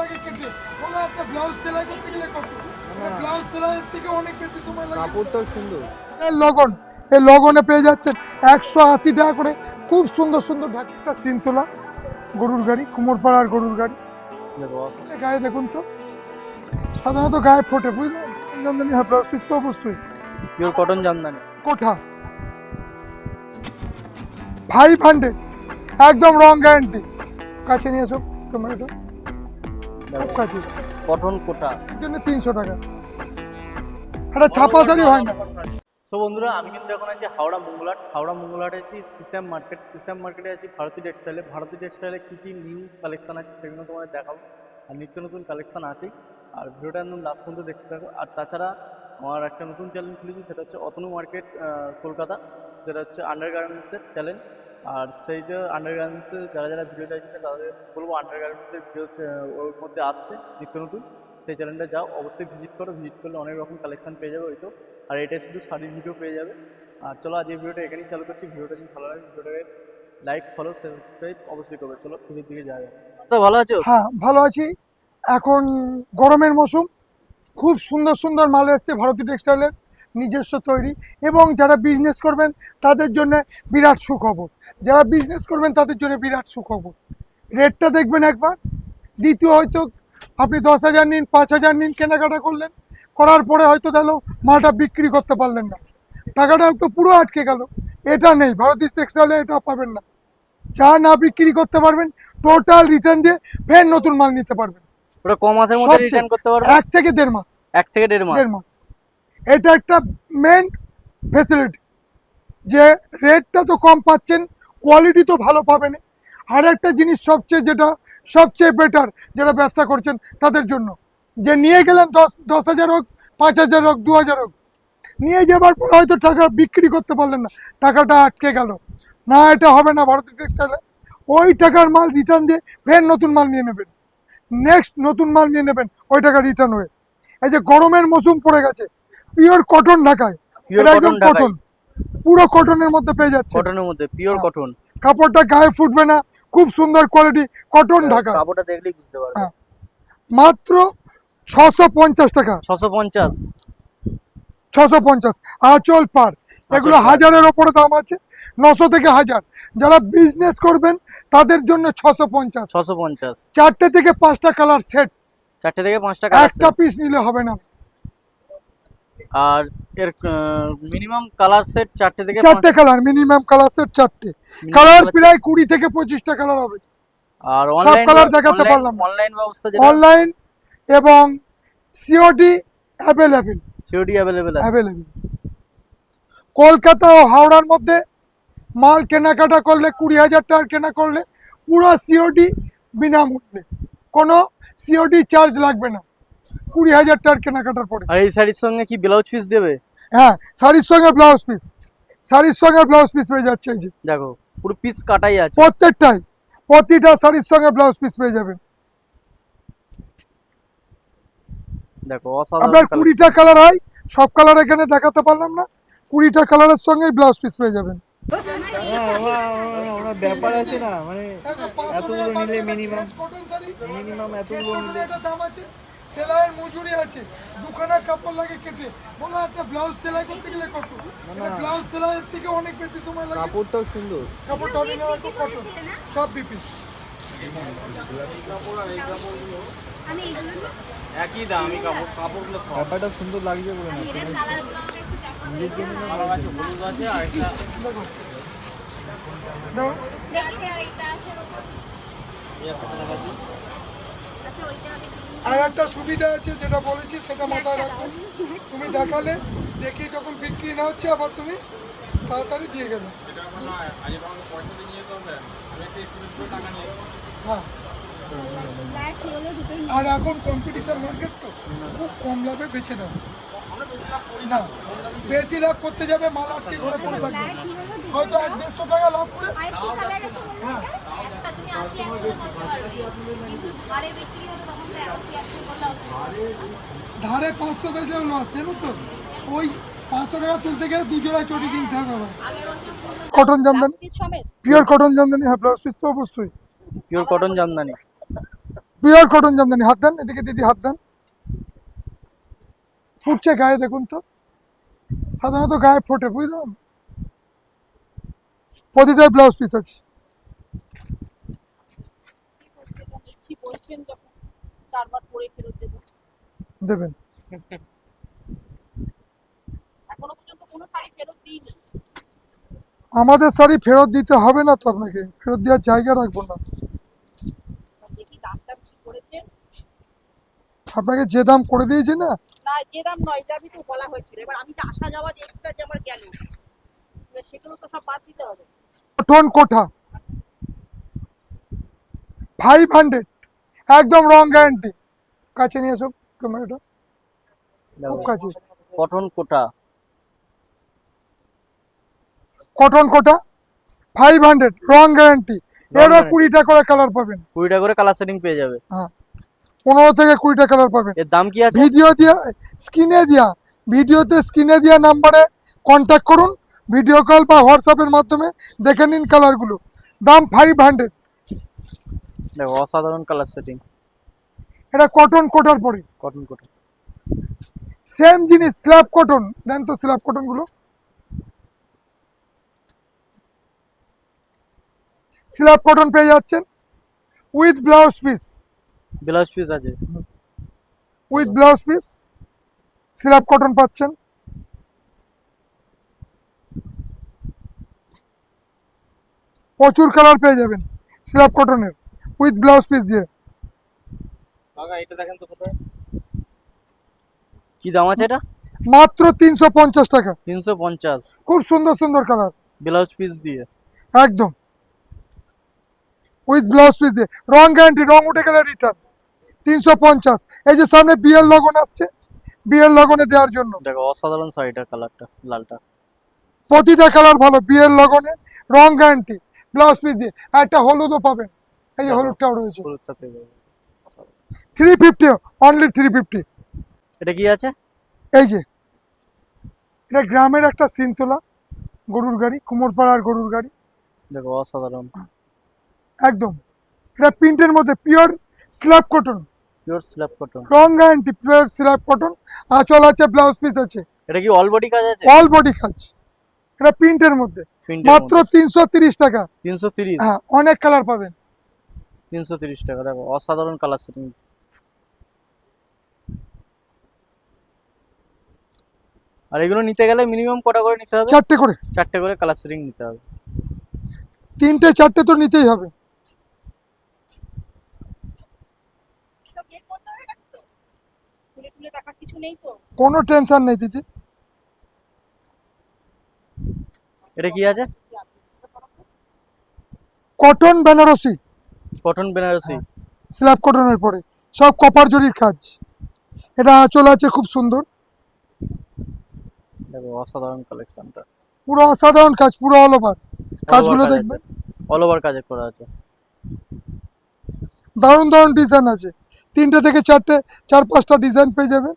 লাগে কেটে কোনো একটা ব্লাউজ সেলাই করতে গেলে কত? ব্লাউজ সেলাইয়ের থেকে অনেক বেশি সময় লাগে। কাপড়টাও সুন্দর। এই লগন এই লগনে পেয়ে যাচ্ছেন একশো আশি টাকা করে। খুব সুন্দর সুন্দর ঢাকা সিন তোলা গরুর গাড়ি কুমোরপাড়ার গরুর গাড়ি। গায়ে দেখুন তো। সাধারণত গায়ে ফোটে বুঝলেন? জানতেন হ্যাঁ ব্লাউজ পিস তো অবশ্যই। Pure cotton jamdani. Kota. Five hundred একদম রং গ্যারান্টি কাছে নিয়ে এসো ক্যামেরাটা খুব কাছে কটন কোটা। এর জন্য তিনশো টাকা। একটা ছাপা শাড়ি হয় না। সো বন্ধুরা আমি কিন্তু এখন আছি হাওড়া মঙ্গলহাট হাওড়া মঙ্গলহাটে আছি সিসাম মার্কেট। সিসাম মার্কেটে আছি ভারতী টেক্সটাইলে ভারতী টেক্সটাইলে কী কী নিউ কালেকশন আছে সেগুলো তোমাদের দেখাবো। আর নিত্য নতুন কালেকশন আছে আর ভিডিওটা একদম লাস্ট পর্যন্ত দেখতে থাকো। আর তাছাড়া আমার একটা নতুন চ্যানেল খুলেছি সেটা হচ্ছে অতনু মার্কেট কলকাতা। যেটা হচ্ছে আন্ডার গার্মেন্টসের চ্যানেল আর সেইটা আন্ডার গার্মেন্টসের যারা যারা ভিডিও চাইছে তাদের বলব আন্ডার গার্মেন্টসের ভিডিও ওর মধ্যে আসছে নিত্য নতুন। সেই চ্যানেলটা যাও অবশ্যই ভিজিট করো। ভিজিট করলে অনেক রকম কালেকশন পেয়ে যাবে ওই তো আর এটা শুধু শাড়ির ভিডিও পেয়ে যাবে। আর চলো আজ এই ভিডিওটা এখানেই চালু করছি। ভিডিওটা যদি ভালো লাগে ভিডিওটাকে লাইক ফলো সাবস্ক্রাইব অবশ্যই করবে। চলো ভিডিওর দিকে যাওয়া যাক। তো ভালো আছো? হ্যাঁ ভালো আছি। এখন গরমের মৌসুম। খুব সুন্দর সুন্দর মাল এসছে ভারতী টেক্সটাইলের নিজস্ব তৈরি এবং যারা বিজনেস করবেন তাদের জন্য বিরাট সুখবর। যারা বিজনেস করবেন তাদের জন্য বিরাট সুখবর। রেটটা দেখবেন একবার। দ্বিতীয় হয়তো আপনি দশ হাজার নিন পাঁচ হাজার নিন কেনাকাটা করলেন। করার পরে হয়তো তাহলে মালটা বিক্রি করতে পারলেন না। টাকাটা তো পুরো আটকে গেল। এটা নেই। ভারতীয় টেক্সটাইলে এটা পাবেন না। যা না বিক্রি করতে পারবেন টোটাল রিটার্ন দিয়ে ফের নতুন মাল নিতে পারবেন। ওটা ক মাসের মধ্যে রিটার্ন করতে পারবে এক থেকে দেড় মাস। এক থেকে দেড় মাস? দেড় মাস। এটা একটা মেন ফেসিলিটি যে রেটটা তো কম পাচ্ছেন কোয়ালিটি তো ভালো পাবেন। আর একটা জিনিস সবচেয়ে যেটা সবচেয়ে বেটার যারা ব্যবসা করছেন তাদের জন্য, যে নিয়ে গেলেন দশ দশ হাজার হোক, পাঁচ হাজার হোক, দু হাজার হোক, নিয়ে যাবার পর হয়তো টাকা বিক্রি করতে পারলেন না, টাকাটা আটকে গেল। না, এটা হবে না ভারতীয় টেক্সটাইলে ওই টাকার মাল রিটার্ন দিয়ে ফের নতুন মাল নিয়ে নেবেন। নেক্সট নতুন মাল নিয়ে নেবেন, ওই টাকা রিটার্ন হয়ে। এই যে গরমের মৌসুম পড়ে গেছে পিওর কটন ঢাকায়। এটা একদম কটন পুরো কটনের মধ্যে পেয়ে যাচ্ছে। কটনের মধ্যে পিওর হ্যাঁ। কটন কাপড়টা গায়ে ফুটবে না। খুব সুন্দর কোয়ালিটি কটন ঢাকা। কাপড়টা দেখলেই বুঝতে পারবে। হ্যাঁ। মাত্র ছশো পঞ্চাশ টাকা। ছশো পঞ্চাশ। ছশো পঞ্চাশ। আঁচল পার। এগুলো হাজারের ওপরে দাম আছে। নশো থেকে হাজার। যারা বিজনেস করবেন তাদের জন্য ছশো পঞ্চাশ। ছশো পঞ্চাশ। চারটে থেকে পাঁচটা কালার সেট চারটে থেকে পাঁচটা একটা পিস নিলে হবে না। আর এর মিনিমাম কালার সেট চারটে থেকে চারটে কালার মিনিমাম কালার সেট চারটে। কালার প্রায় কুড়ি থেকে পঁচিশটা কালার হবে। আর সব অনলাইন colour দেখাতে পারলাম অনলাইন ব্যবস্থা অনলাইন এবং COD available COD available available Kolkata ও হাওড়ার মধ্যে মাল কেনাকাটা করলে কুড়ি হাজার টাকার কেনা করলে পুরো সিওডি বিনামূল্যে। কোনো সিওডি চার্জ লাগবে না। কুড়ি হাজার টাকার কেনাকাটার পরে। আর এই শাড়ির সঙ্গে কি ব্লাউজ পিস দেবে? হ্যাঁ শাড়ির সঙ্গে ব্লাউজ পিস শাড়ির সঙ্গে ব্লাউজ পিস পেয়ে যাচ্ছে এই যে। দেখো পুরো পিস কাটাই আছে। প্রত্যেকটাই প্রতিটা শাড়ির সঙ্গে ব্লাউজ পিস পেয়ে যাবেন। দেখো আপনার কুড়িটা কালার হয় সব কালার এখানে দেখাতে পারলাম না। কুড়িটা কালারের সঙ্গে ব্লাউজ পিস পেয়ে যাবেন। ব্যাপার আছে না মানে এতগুলো নিলে মিনিমাম মিনিমাম এতগুলো নিলে। দাম আছে? সেলাইয়ের মজুরি আছে। দুখানা কাপড় লাগে কেটে। মনে একটা ব্লাউজ সেলাই করতে গেলে কত? ব্লাউজ সেলাইয়ের থেকে অনেক বেশি সময় লাগে। কাপড়টাও সুন্দর। কাপড়টা অরিজিনাল কটন সব বিপি আমি একই দামি কাপড় কাপড়গুলো ব্যাপারটা সুন্দর লাগছে বলে না নিজের জন্য হলুদ আছে আর একটা আচ্ছা ওইটা আমি আর একটা সুবিধা আছে যেটা বলেছি, সেটা মাথায় রাখো। তুমি দেখালে দেখি যখন বিক্রি না হচ্ছে, আবার তুমি তাড়াতাড়ি দিয়ে গেলে। হ্যাঁ। আর এখন কম্পিটিশন মার্কেট তো, খুব কম লাভে বেছে দাও বেশি লাভ করতে যাবে মাল আটকে ঘরে পড়ে থাকবে। হয়তো এক দেড়শো টাকা লাভ করে। বললাম ধারে পাঁচশো বেচলেও লস জানো তো? ওই পাঁচশো টাকা তুলতে গেলে দু জোড়া চটি কিনতে হবে আবার। Cotton jamdani? Pure cotton jamdani? হ্যাঁ ব্লাউজ পিস তো অবশ্যই। Pure cotton jamdani. Pure cotton jamdani হাত দেন এদিকে দিদি হাত দেন। ফুটছে গায়ে, দেখুন তো। সাধারণত গায়ে ফোটে বুঝলাম প্রতিটাই ব্লাউজ পিস আছে। দেবেন। আমাদের শাড়ি ফেরত দিতে হবে না তো আপনাকে। ফেরত দেওয়ার জায়গা রাখব না। আপনাকে যে দাম করে দিয়েছে না না যে দাম নয় এটা আমি তো বলা হয়েছিল। এবার আমি যে আসা যাওয়া যে এক্সট্রা যে আমার গেল সেগুলো তো সব বাদ দিতে হবে। কোঠা। ফাইভ হান্ড্রেড একদম রং গ্যারান্টি কাছে নিয়ে এসো ক্যামেরাটা খুব কাছে। Cotton Kota cotton Kota five hundred রং গ্যারান্টি এরও। কুড়িটা করে কালার পাবেন। কুড়ি টাকা করে কালার সেটিং পেয়ে যাবে। হ্যাঁ। পনেরো থেকে কুড়িটা কালার পাবেন এর দাম কি আছে? ভিডিও দিয়া স্ক্রিনে দিয়া ভিডিওতে স্ক্রিনে দিয়া নাম্বারে কন্ট্যাক্ট করুন ভিডিও কল বা হোয়াটসঅ্যাপের মাধ্যমে দেখে নিন কালারগুলো দাম ফাইভ হান্ড্রেড দেখো অসাধারণ কালার সেটিং এটা কটন কোটার পরে। কটন কোটা সেম জিনিস স্ল্যাব কটন দেন তো স্ল্যাব কটনগুলো স্ল্যাব কটন পেয়ে যাচ্ছেন। With blouse piece blouse piece আছে। With blouse piece slub cotton পাচ্ছেন। প্রচুর কালার পেয়ে যাবেন স্ল্যাব কটনের উইথ ব্লাউজ পিস দিয়ে। এটা দেখেন তো কোথায়। কি দাম আছে এটা? মাত্র তিনশো পঞ্চাশ টাকা। তিনশো পঞ্চাশ। খুব সুন্দর সুন্দর কালার। ব্লাউজ পিস দিয়ে। একদম। উইথ ব্লাউজ পিস দিয়ে। রং গ্যারান্টি রং উঠে গেলে রিটার্ন তিনশো পঞ্চাশ। এই যে সামনে বিয়ের লগন আসছে। বিয়ের লগনে দেওয়ার জন্য। দেখো অসাধারণ শাড়িটার কালারটা লালটা। প্রতিটা কালার ভালো বিয়ের লগনে রং গ্যারান্টি ব্লাউজ পিস দিয়ে। আর একটা হলুদও পাবেন। এই যে হলুদটাও রয়েছে। হলুদটা পেয়ে যাবে। Three fifty only three fifty এটা কি আছে? এই যে এটা গ্রামের একটা সিন তোলা গরুর গাড়ি কুমোরপাড়ার গরুর গাড়ি। দেখো অসাধারণ। একদম। এটা প্রিন্টের মধ্যে pure slub cotton pure slub cotton রং গ্যারান্টি পিওর স্ল্যাব কটন আঁচল আছে ব্লাউজ পিস আছে। এটা কি অল বডি কাজ আছে? অল বডি কাজ। এটা প্রিন্টের মধ্যে। মাত্র তিনশো তিরিশ টাকা। তিনশো তিরিশ? হ্যাঁ অনেক কালার পাবেন। তিনশো তিরিশ টাকা দেখো অসাধারণ কালার সেটিং আর এগুলো নিতে গেলে মিনিমাম কটা করে নিতে হবে? চারটে করে। চারটে করে কালার সেটিং নিতে হবে। তিনটে চারটে তো নিতেই হবে সব গেট বন্ধ হয়ে গেছে তো খুলে খুলে দেখার কিছু নেই তো? কোনো টেনশন নেই দিদি। এটা কি আছে? Cotton Banarasi. Cotton Banarasi. Slab কটনের পরে। সব কপার জরির কাজ। এটা আঁচল আছে খুব সুন্দর। অসাধারণ কালেকশনটা পুরো অসাধারণ কাজ পুরো অল ওভার কাজগুলো দেখবেন অল ওভার কাজে করা আছে। দারুণ দারুণ ডিজাইন আছে। তিনটে থেকে চারটে চার পাঁচটা ডিজাইন পেয়ে যাবেন।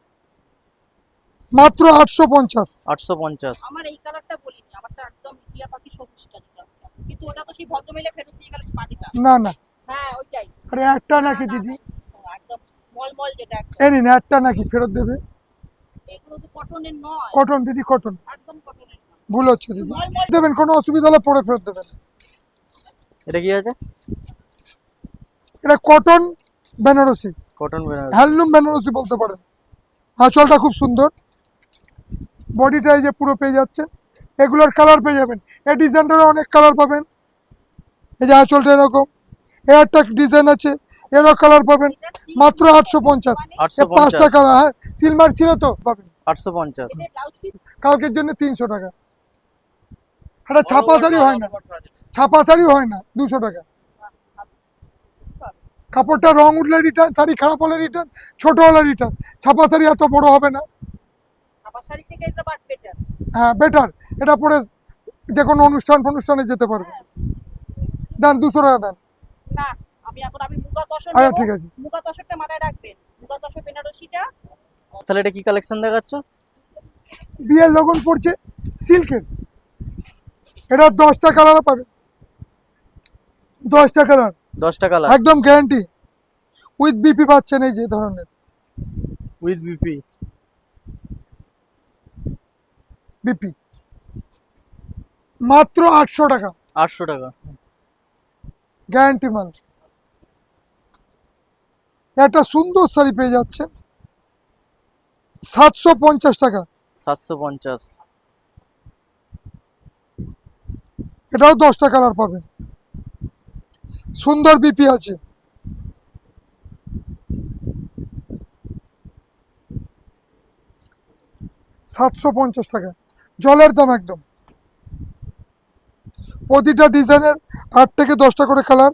মাত্র আটশো পঞ্চাশ। আটশো পঞ্চাশ। আমার এই কালারটা বলিনি আমারটা একদম টিয়া পাখি সবুজ কিন্তু ওটা তো সেই ভদ্রমহিলা ফেরত দিয়ে গেল পাটিটা না না। হ্যাঁ ওইটাই। আরে একটা নাকি দিদি? একদম মলমল যেটা একদম। এ নিন একটা নাকি ফেরত দেবে। এগুলো তো কটনের নয়। কটন দিদি কটন একদম কটনের ভুল হচ্ছে দিদি। দেবেন কোনো অসুবিধা হলে পরে ফেরত দেবেন। এটা কি আছে? এটা cotton Banarasi. Cotton Banarasi. Handloom Banarasi বলতে পারেন। আঁচলটা খুব সুন্দর। বডিটা এই যে পুরো পেয়ে যাচ্ছে। এগুলোর কালার পেয়ে যাবেন। এই ডিজাইনটারও অনেক কালার পাবেন। এই যে আঁচলটা এরকম। এর একটা ডিজাইন আছে। এরও কালার পাবেন। মাত্র আটশো পঞ্চাশ। পাঁচটা কালার হ্যাঁ। সিলভার ছিল তো পাবেন। আটশো পঞ্চাশ। কালকের জন্য তিনশো টাকা। একটা ছাপা শাড়ি হয় না। ছাপা শাড়ি হয় না। দুশো টাকা। কাপড়টা রং উঠলে রিটার্ন শাড়ি খারাপ হলে রিটার্ন ছোট হলে রিটার্ন ছাপা শাড়ি এত বড় হবে না। ছাপা শাড়ি থেকে এটা বাট বেটার হ্যাঁ বেটার এটা পরে যে কোনো অনুষ্ঠান ফনুষ্ঠানে যেতে পারবে। দেন দুশো টাকা দেন। না আমি এখন আমি মুগা দশর আচ্ছা ঠিক আছে। মুগা দশরটা মাথায় রাখবেন। মুগা তাহলে এটা কি কালেকশন দেখাচ্ছ? বিয়ের লগন পড়ছে সিল্কের। এটা দশটা কালার পাবে। দশটা কালার দশটা কালার একদম গ্যারান্টি উইথ বিপি পাচ্ছেন এই যে ধরনের। উইথ বিপি বিপি মাত্র আটশো টাকা। আটশো টাকা। গ্যারান্টি মাল। একটা সুন্দর শাড়ি পেয়ে যাচ্ছেন। সাতশো পঞ্চাশ টাকা। সাতশো পঞ্চাশ। এটাও দশটা কালার পাবেন। সুন্দর বিপি আছে। সাতশো পঞ্চাশ টাকা। জলের দাম একদম। প্রতিটা ডিজাইনের আট থেকে দশটা করে কালার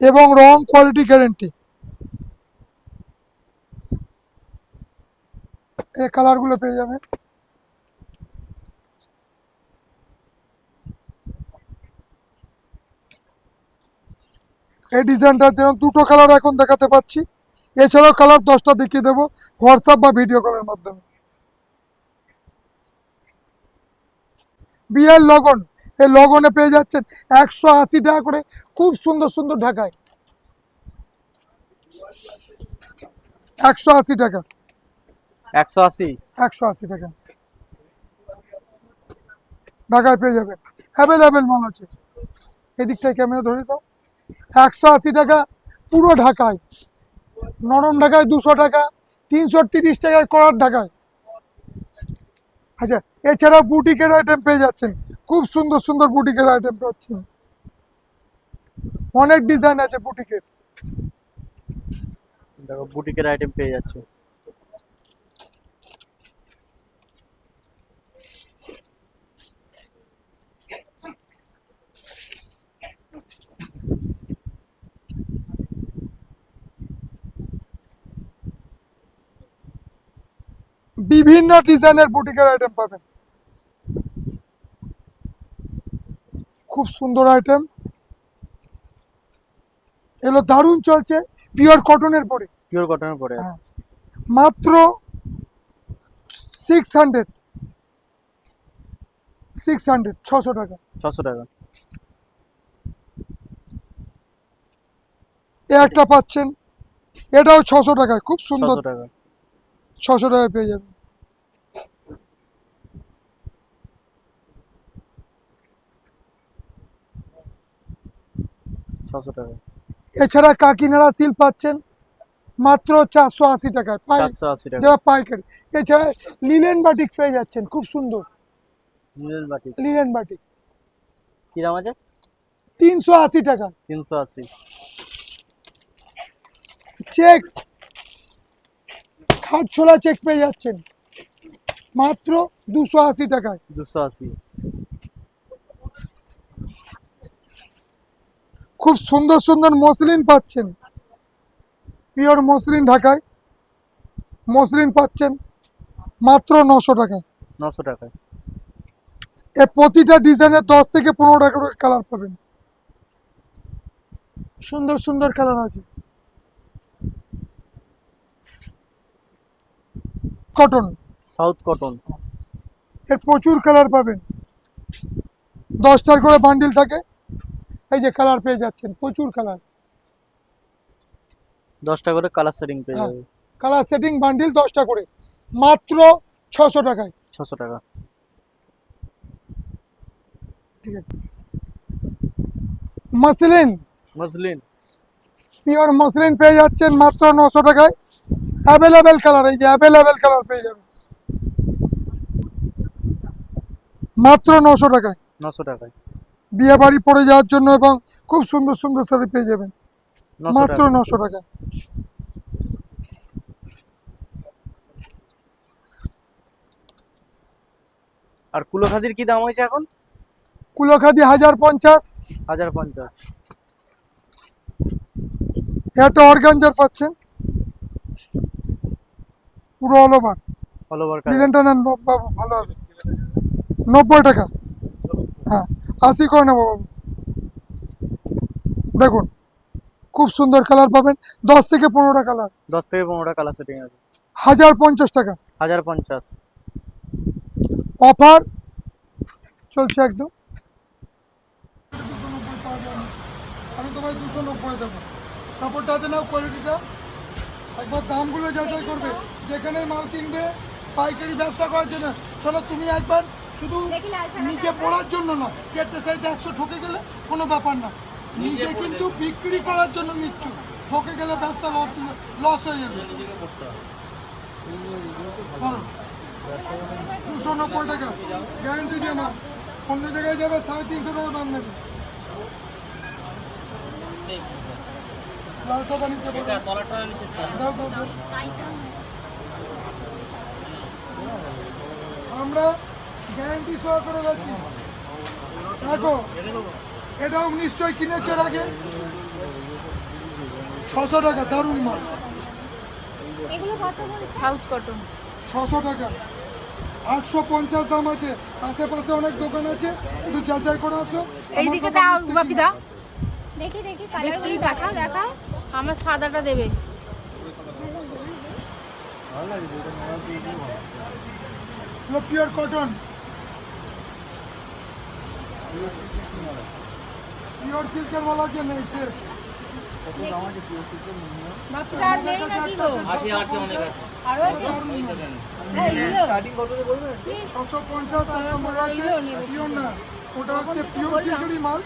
এবং রং কোয়ালিটি গ্যারেন্টি। এই কালারগুলো পেয়ে যাবেন। এই ডিজাইনটার যেন দুটো কালার এখন দেখাতে পাচ্ছি। এছাড়াও কালার দশটা দেখিয়ে দেবো হোয়াটসঅ্যাপ বা ভিডিও কলের মাধ্যমে। বিয়ের লগন এই লগনে পেয়ে যাচ্ছেন একশো আশি টাকা করে খুব সুন্দর সুন্দর ঢাকায়। একশো আশি টাকা। একশো আশি? একশো আশি টাকা। ঢাকায় পেয়ে যাবেন। অ্যাভেলেবেল মাল আছে। এদিকটায় ক্যামেরা ধরে দাও। একশো আশি টাকা, পুরো ঢাকায়। নরম ঢাকায় দুশো টাকা, তিনশো তিরিশ টাকায় করার ঢাকায়। আচ্ছা এছাড়াও বুটিকের আইটেম পেয়ে যাচ্ছেন। খুব সুন্দর সুন্দর বুটিকের আইটেম পাচ্ছেন। অনেক ডিজাইন আছে বুটিকের। দেখো, বুটিকের আইটেম পেয়ে যাচ্ছে বিভিন্ন ডিজাইনের বুটিকের আইটেম পাবেন। খুব সুন্দর আইটেম এগুলো দারুণ চলছে পিওর কটনের পরে পিওর কটনের পরে। মাত্র সিক্স হান্ড্রেড সিক্স হান্ড্রেড ছশো টাকা। ছশো টাকা। এ একটা পাচ্ছেন এটাও ছশো টাকায় খুব সুন্দর। ছশো টাকা। ছশো টাকায় পেয়ে যাবেন। ছশো টাকা। এছাড়া কাকিনাড়া সিল পাচ্ছেন মাত্র চারশো আশি টাকায় পাই চারশো আশি টাকা। যারা পাইকারি। এছাড়া লিলেন বাটিক পেয়ে যাচ্ছেন খুব সুন্দর। নীল বাটি লিলেন বাটিক কি দাম আছে? তিনশো আশি টাকা। তিনশো আশি। চেক। খাটছোলা চেক পেয়ে যাচ্ছেন। মাত্র দুশো আশি টাকায়। দুশো আশি। খুব সুন্দর সুন্দর মসলিন পাচ্ছেন। পিওর মসলিন ঢাকায়। মসলিন পাচ্ছেন মাত্র নশো টাকায়। নশো টাকা এ প্রতিটা ডিজাইনের দশ থেকে পনেরো টাকা করে কালার পাবেন। সুন্দর সুন্দর কালার আছে। কটন। South cotton. এর প্রচুর কালার পাবেন। দশটার করে বান্ডিল থাকে। এই যে কালার পেয়ে যাচ্ছেন প্রচুর কালার দশটা করে কালার সেটিং পেয়ে হ্যাঁ। যাবে। কালার সেটিং বান্ডিল দশটা করে মাত্র ছশো টাকায়। ছশো টাকা। ঠিক আছে। মাসলিন মসলিন পিওর মসলিন পেয়ে যাচ্ছেন মাত্র নশো টাকায়। অ্যাভেলেবেল কালার এই যে অ্যাভেলেবেল কালার পেয়ে যাবেন। মাত্র নশো টাকায়। নশো টাকায়। বিয়ে বাড়ি পড়ে যাওয়ার জন্য এবং খুব সুন্দর সুন্দর শাড়ি পেয়ে যাবেন। মাত্র নশো টাকা। আর কুলোখাদির কি দাম হয়েছে এখন? কুলোখাদি হাজার পঞ্চাশ। হাজার পঞ্চাশ। একটা অর্গানজার পাচ্ছেন। পুরো অল ওভার অল ওভার ডিজাইনটা নেন বাবু, ভালো হবে। নব্বই টাকা। হ্যাঁ আশি করে নেব দেখুন খুব সুন্দর কালার পাবেন দশ থেকে পনেরোটা কালার দশ থেকে পনেরোটা কালার সেটিং আছে। হাজার পঞ্চাশ টাকা। হাজার পঞ্চাশ। অফার চলছে একদম। আমি তোমায় দুশো নব্বই দেবো। কাপড়টা আছে না কোয়ালিটিটা একবার দামগুলো যাচাই করবে। যেখানে মাল কিনবে পাইকারি ব্যবসা করার জন্য। শোনো তুমি একবার শুধু নিচে পড়ার জন্য না কেটে সাইতে একশো ঠকে গেলে কোনো ব্যাপার না। নিজে কিন্তু বিক্রি করার জন্য নিচ্ছ। ঠকে গেলে ব্যবসা লস লস হয়ে যাবে। ধরো দুশো নব্বই টাকা গ্যারান্টি দিয়ে মাল অন্য জায়গায় যাবে সাড়ে তিনশো টাকা দাম নেবে। লাল সাদা নিতে। আমরা গ্যারান্টি সহ করে যাচ্ছি দেখো এটাও নিশ্চয় কিনেছে আগে। ছশো টাকা দারুণ মাল। South cotton. ছশো টাকা। আটশো পঞ্চাশ দাম আছে। আশেপাশে অনেক দোকান আছে। একটু যাচাই করে আসো। এইদিকে আমার দাও বাপিদা দেখি দেখি আমার সাদাটা দেবে। পিওর কটন পিওর সিল্কের মালা কে নেই শেষ কত দাম আছে পিওর সিল্কের মিনিমাম বাপিদা আর নেই নাকি গো আছে আছে অনেক আছে আরও আছে হ্যাঁ, এইগুলো স্টার্টিং কত দিয়ে বলবেন? ছশো পঞ্চাশ আছে। পিওর না। ওটা হচ্ছে পিওর সিল্কেরই মাল।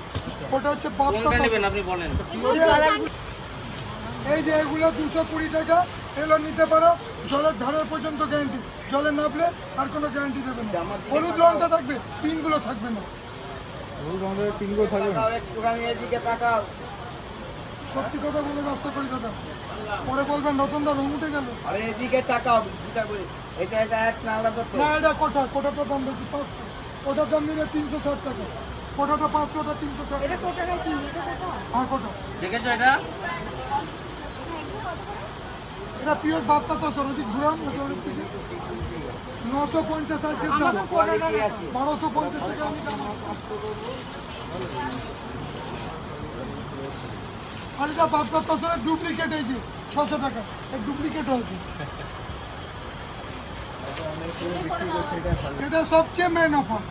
ওটা হচ্ছে এই যে এগুলো দুশো কুড়ি টাকা। এগুলো নিতে পারো। জলের ধারের পর্যন্ত গ্যারান্টি জলে নামলে আর কোনো গ্যারান্টি দেবে না। হলুদ রংটা থাকবে। পিনগুলো থাকবে না। রঙের পিঙ্গো থাকবে সত্যি কথা বলে করি দাদা। পরে বলবেন নতুন দা রং উঠে গেল। আরে এদিকে তাকাও চিন্তা করে। এটা এটা এক নালা না এটা কোটা কোটাটার দাম বেশি দাম নিলে তিনশো ষাট টাকা। কোটাটা পাঁচশো ওটা তিনশো ষাট এটা কত টাকা কি এটা কত হ্যাঁ কোটা দেখেছ এটা? এটা পিওর বাপ্তা তো ঘুরান ওদের থেকে। নশো পঞ্চাশ আর দাম বারোশো পঞ্চাশ টাকা আমি দাম আর এটা বাপ্তা তসরের ডুপ্লিকেট এই যে ছশো টাকা। এই ডুপ্লিকেট হয়েছে। এটা সবচেয়ে মেন অফার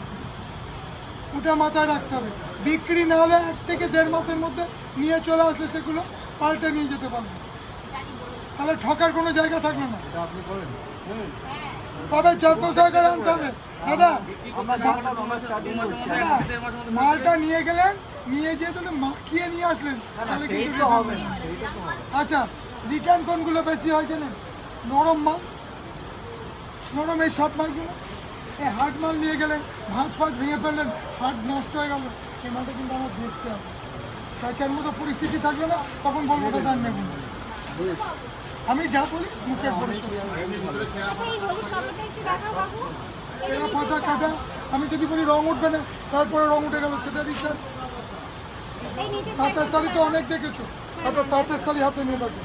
ওটা মাথায় রাখতে হবে। বিক্রি না হলে এক থেকে দেড় মাসের মধ্যে নিয়ে চলে আসলে সেগুলো পাল্টে নিয়ে যেতে পারবে। তাহলে ঠকার কোনো জায়গা থাকবে না। আপনি করেন তবে যত্ন সহকারে আনতে হবে। দাদা মালটা নিয়ে গেলেন নিয়ে গিয়ে যদি মাখিয়ে নিয়ে আসলেন তাহলে কিন্তু হবে আচ্ছা রিটার্ন কোনগুলো বেশি হয় জানেন? নরম মাল। নরম এই সব মালগুলো। এই হাট মাল নিয়ে গেলেন ভাঁজ ফাঁজ ভেঙে ফেললেন হাট নষ্ট হয়ে গেল। সেই মালটা কিন্তু আমার বেচতে হবে। চাচার মতো পরিস্থিতি থাকবে না তখন বলব দাদা নেব। আমি যা বলি এরা ফাটা কাটা আমি যদি বলি রং উঠবে না তারপরে রং উঠে গেল সেটা এই তাঁতের শাড়ি তো অনেক দেখেছ। একটা তাঁতের শাড়ি হাতে নিয়ে দেখো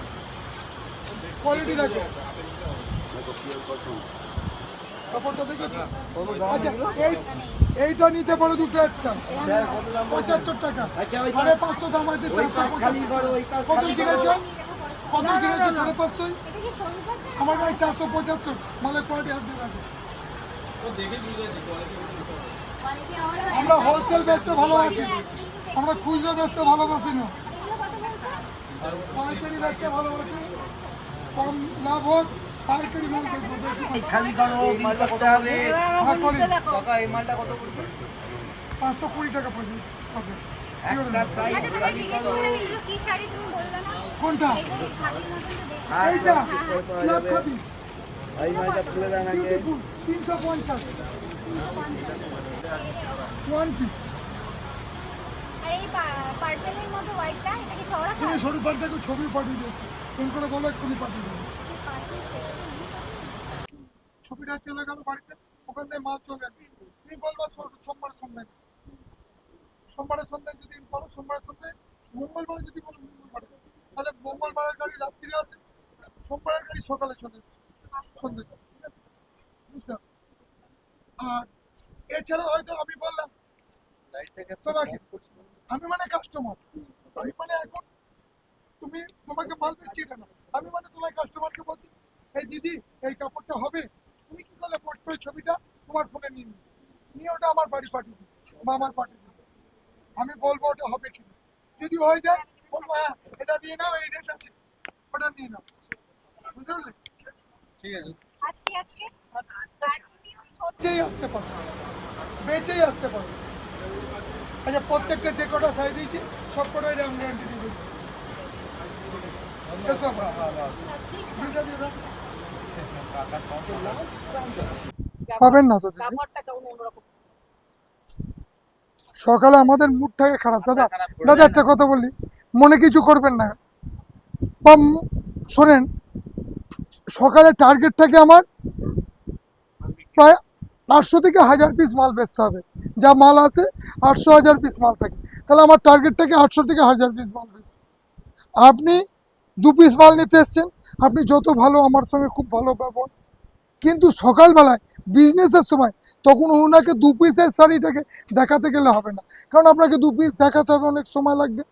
কোয়ালিটি দেখো। কাপড়টা দেখেছ? আচ্ছা এই এইটা নিতে পারো দুটো একটা। পঁচাত্তর টাকা। সাড়ে পাঁচশো দাম আছে চারশো পঁচাত্তর। কত কিনেছো? কত কিনেছো সাড়ে পাঁচশোই আমার কাছে চারশো পঁচাত্তর। মালের কোয়ালিটি হাত দিয়ে রাখো কোয়ালিটি আমার আমরা হোলসেল বেচতে ভালোবাসি। আমরা খুচরো বেচতে ভালোবাসি না। কত পাইকারি বেচতে ভালোবাসি। কম লাভ হোক পাইকারি মাল বেচবো বেশি খালি করো মালটা করতে হবে এই মালটা কত পড়বে পাঁচশো কুড়ি টাকা পড়বে হবে। একটা প্রাইস আচ্ছা কি শাড়ি তুমি বললে না? কোনটা? এই ছবি পাঠিয়ে দিয়েছি। ফোন করে পাঠিয়ে দেবো। ছবিটা চলে গেল বাড়িতে? ওখান থেকে মাল চলে তুমি বলবা সোমবার সন্ধ্যায়। সোমবারের সন্ধ্যায় যদি বলো সোমবারের সন্ধ্যায়। মঙ্গলবারে যদি বলো, মঙ্গলবারে। তাহলে মঙ্গলবারের গাড়ি রাত্রিরে আসে সোমবারের গাড়ি সকালে চলে এসছে সন্ধ্যে। বুঝতে আর এছাড়া হয়তো আমি বললাম তোমাকে আমি মানে কাস্টমার আমি মানে এখন তুমি তোমাকে মাল দিচ্ছি এটা না। আমি মানে তোমার কাস্টমারকে বলছি এই দিদি এই কাপড়টা হবে? তুমি কি করলে পোর্ট্রেট ছবিটা তোমার ফোনে নিয়ে নিও নিয়ে ওটা আমার বাড়ি পাঠিয়ে বা আমার পাঠিয়ে আমি বলব ওটা হবে কি যদি হয়ে যায় এটা নিয়ে নাও এই আছে। ওটা নিয়ে নাও। বুঝতে পারলেন আসছি আজকে বেচেই আসতে পারো। বেচেই আসতে পারো। আচ্ছা প্রত্যেকটা যে কটা সাইজ দিয়েছি সব কটাই র্যাম গ্যারান্টি দিয়ে দিচ্ছি। আমরা। দুইটা দিয়ে দাও। পাবেন না তো দিদি? সকালে আমাদের মুডটাকে খারাপ। দাদা দাদা একটা কথা বলি মনে কিছু করবেন না। বা শোনেন সকালে টার্গেট থাকে আমার প্রায় আটশো থেকে হাজার পিস মাল বেচতে হবে। যা মাল আছে আটশো হাজার পিস মাল থাকে। তাহলে আমার টার্গেটটাকে আটশো থেকে হাজার পিস মাল বেচ। আপনি দু পিস মাল নিতে এসছেন আপনি যত ভালো আমার সঙ্গে খুব ভালো ব্যবহার কিন্তু সকালবেলায় বিজনেসের সময়, তখন ওনাকে দু পিসের শাড়িটাকে দেখাতে গেলে হবে না। কারণ আপনাকে দু পিস দেখাতে হবে, অনেক সময় লাগবে।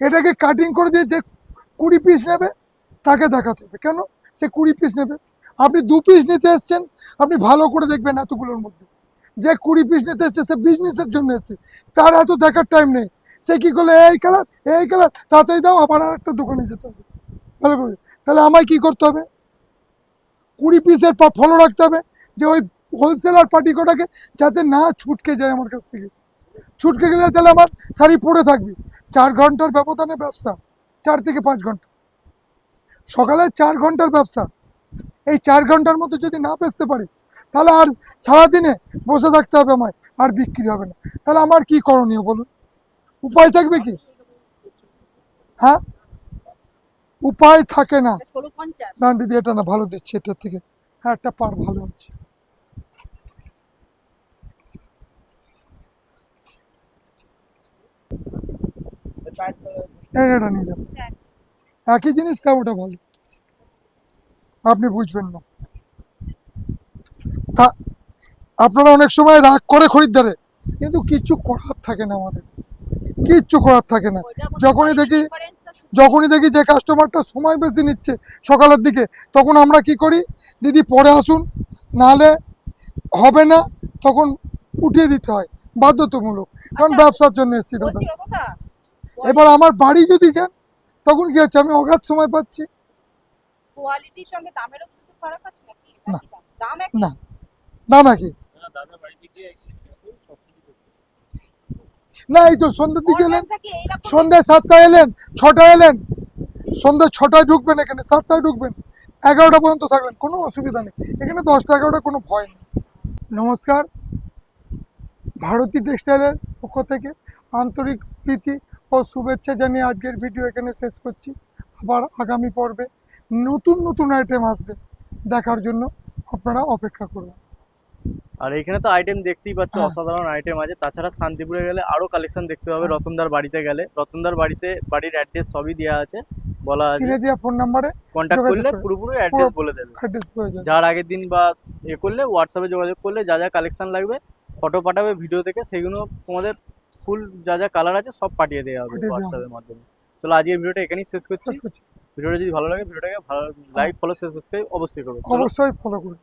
এটাকে কাটিং করে দিয়ে যে কুড়ি পিস নেবে, তাকে দেখাতে হবে। কেন? সে কুড়ি পিস নেবে। আপনি দু পিস নিতে এসছেন, আপনি ভালো করে দেখবেন এতগুলোর মধ্যে। যে কুড়ি পিস নিতে এসছে, সে বিজনেসের জন্য এসছে। তার এত দেখার টাইম নেই। সে কী করলে, এই কালার এই কালার তাতেই দাও, আবার আর একটা দোকানে যেতে হবে। ভালো করে। তাহলে আমায় কী করতে হবে? কুড়ি পিসের পর ফলো রাখতে হবে যে ওই হোলসেলার পার্টি কটাকে যাতে না ছুটকে যায় আমার কাছ থেকে। ছুটকে গেলে তাহলে আমার শাড়ি পরে থাকবে। চার ঘণ্টার ব্যবধানে ব্যবসা, চার থেকে পাঁচ ঘণ্টা। সকালে চার ঘণ্টার ব্যবসা। এই চার ঘণ্টার মধ্যে যদি না বেচতে পারি, তাহলে আর সারাদিনে বসে থাকতে হবে আমায়, আর বিক্রি হবে না। তাহলে আমার কি করণীয় বলুন? উপায় থাকবে কি? হ্যাঁ? উপায় থাকে না। দিদি এটা না ভালো দিচ্ছি এটার থেকে হ্যাঁ একটা পার ভালো আছে এটা নিয়ে যাবেন একই জিনিস তা ওটা ভালো। আপনি বুঝবেন না। তা আপনারা অনেক সময় রাগ করে খরিদ্দারে কিন্তু কিচ্ছু করার থাকে না আমাদের। কিচ্ছু করার থাকে না। যখনই দেখি যখনই দেখি যে কাস্টমারটা সময় বেশি নিচ্ছে সকালের দিকে তখন আমরা কি করি? দিদি পরে আসুন। নাহলে হবে না তখন উঠিয়ে দিতে হয়। বাধ্যতামূলক। কারণ ব্যবসার জন্য এসেছি দাদা এবার আমার বাড়ি যদি যান তখন কি হচ্ছে? আমি অগাধ সময় পাচ্ছি। কোয়ালিটির সঙ্গে দামেরও কিছু ফারাক আছে নাকি? না। না। দাম একই। না এই তো সন্ধ্যের দিকে এলেন? সন্ধ্যায় সাতটায় এলেন? ছটায় এলেন? সন্ধ্যা ছটায় ঢুকবেন এখানে সাতটায় ঢুকবেন। এগারোটা পর্যন্ত থাকবেন কোনো অসুবিধা নেই। এখানে দশটা এগারোটা কোনো ভয় নেই। নমস্কার। ভারতী টেক্সটাইলের পক্ষ থেকে আন্তরিক প্রীতি ও শুভেচ্ছা জানিয়ে আজকের ভিডিও এখানে শেষ করছি। আবার আগামী পর্বে নতুন নতুন আইটেম আসবে দেখার জন্য আপনারা অপেক্ষা করুন। আর এখানে তো আইটেম দেখতেই পাচ্ছ। অসাধারণ আইটেম আছে। তাছাড়া শান্তিপুরে গেলে আরও কালেকশন দেখতে পাবে রতনদার বাড়িতে গেলে। রতনদার বাড়িতে বাড়ির অ্যাড্রেস সবই দেওয়া আছে বলা আছে। স্ক্রিনে দেওয়া ফোন নাম্বারে কন্ট্যাক্ট করলে। পুরোপুরি অ্যাড্রেস বলে দেবে। যার আগের দিন বা এ করলে হোয়াটসঅ্যাপে যোগাযোগ করলে যা যা কালেকশন লাগবে ফটো পাঠাবে ভিডিও থেকে সেগুলো তোমাদের ফুল যা যা কালার আছে সব পাঠিয়ে দেওয়া হবে হোয়াটসঅ্যাপের মাধ্যমে। চলো আজকের ভিডিওটা এখানেই শেষ করছি। ভিডিওটা যদি ভালো লাগে ভিডিওটাকে ভালো লাইক ফলো সাবস্ক্রাইব অবশ্যই করবে। অবশ্যই ফলো করুন